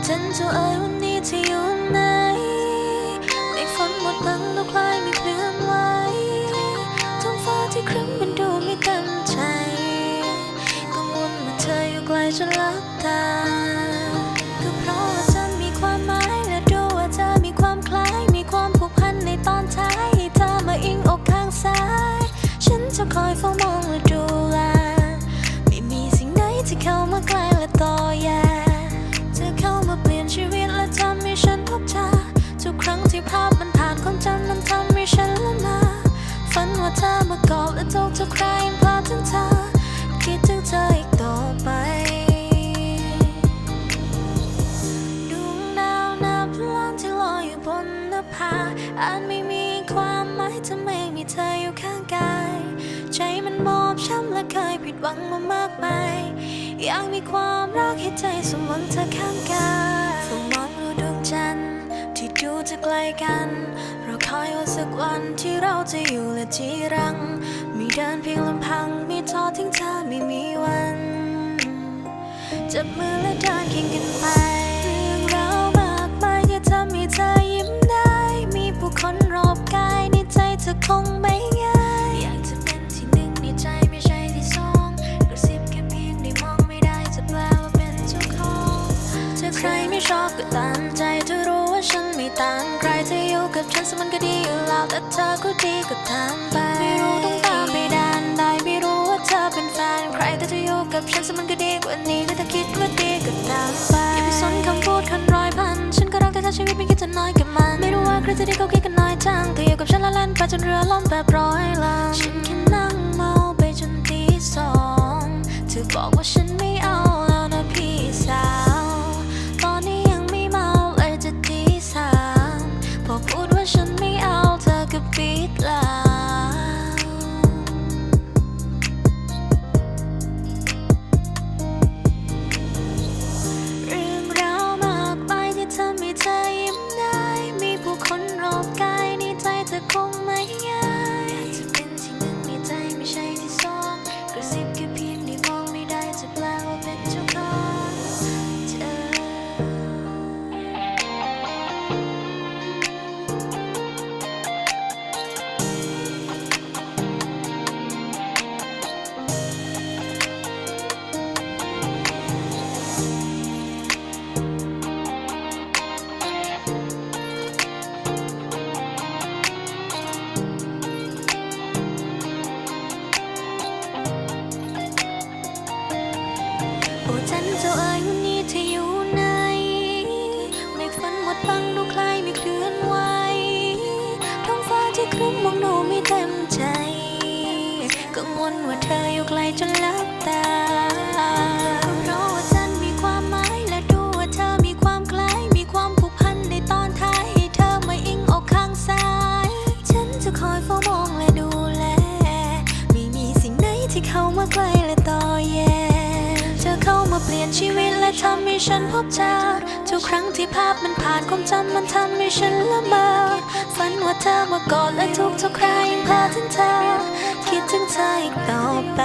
ผู้จันจะเอ่ยวันนี้เธออยู่ไหนเมฆฝนหมดบังแล้วคล้ายไม่เคลื่อนไหวท้องฟ้าที่ครึ้มมันดูไม่เต็มใจกังวลว่าเธออยู่ไกลจนลับตาก็เพราะว่าฉันมีความหมายและดูว่าเธอมีความคล้ายมีความผูกพันในตอนท้ายให้เธอมาอิงอกข้างซ้าย ฉันจะคอยเฝ้ามอง เธอมากอดและทุกทุกครั้งพลาดถึงเธอ คิดถึงเธออีกต่อไปดวงดาวนับล้านที่ลอยอยู่บนนภาอาจไม่มีความหมายถ้าไม่มีเธออยู่ข้างกาย ใจมันบอบช้ำและเคยผิดหวังมามากมายอยากมีความรักให้ใจสมหวังเธอข้างกายมองดูดวงจันทร์ที่ดูจะไกลกัน ว่าสักวันที่เราจะอยู่และที่รัง มีเดินเพียงลำพัง มีทอดทิ้งเธอไม่มีวัน จับมือและเดินเคียงกันไป ไม่ชอบก็ตามใจเธอรู้ว่าฉันไม่ต่างใครเธออยู่กับฉันสมันก็ดีอยู่แล้วแต่เธอก็ดีก็ตามไปไม่รู้ต้องตามไปดานใดไม่รู้ว่าเธอเป็นแฟนใครแต่เธออยู่กับฉันสมันก็ดีกว่านี้และถ้าคิดว่าดีก็ตามไปอย่าไปสนคำพูดคนร้อยพันฉันก็รักแต่ถ้าชีวิตไม่คิดจะน้อยกับมันไม่รู้ว่าใครจะได้เขาคิดกันน้อยจังเธออยู่กับฉันและเล่นไปจนเรือล่มแบบร้อยลำ จันเจ้าเอ๋ยวันนี้เธออยู่ไหนเมฆฝนหมดบังดูคล้ายไม่เคลื่อนไหวท้องฟ้าที่ครึ้มมองดูไม่เต็มใจกังวลว่าเธออยู่ไกลจนลับตาเพราะว่าจันมีความหมายและดูว่าเธอมีความคล้ายมีความผูกพันในตอนท้ายให้เธอมาอิงอกข้างซ้าย ฉันจะคอยเฝ้ามองและดูแลไม่มีสิ่งไหนที่เข้ามาใกล้และต่อแย่ มาเปลี่ยนชีวิตและทำให้ฉันพบเธอทุกครั้งที่ภาพมันผ่านความจำมันทำให้ฉันละเมอฝันว่าเธอมากอดและทุกทุกครั้งพาถึงเธอ คิดถึงเธออีกต่อไป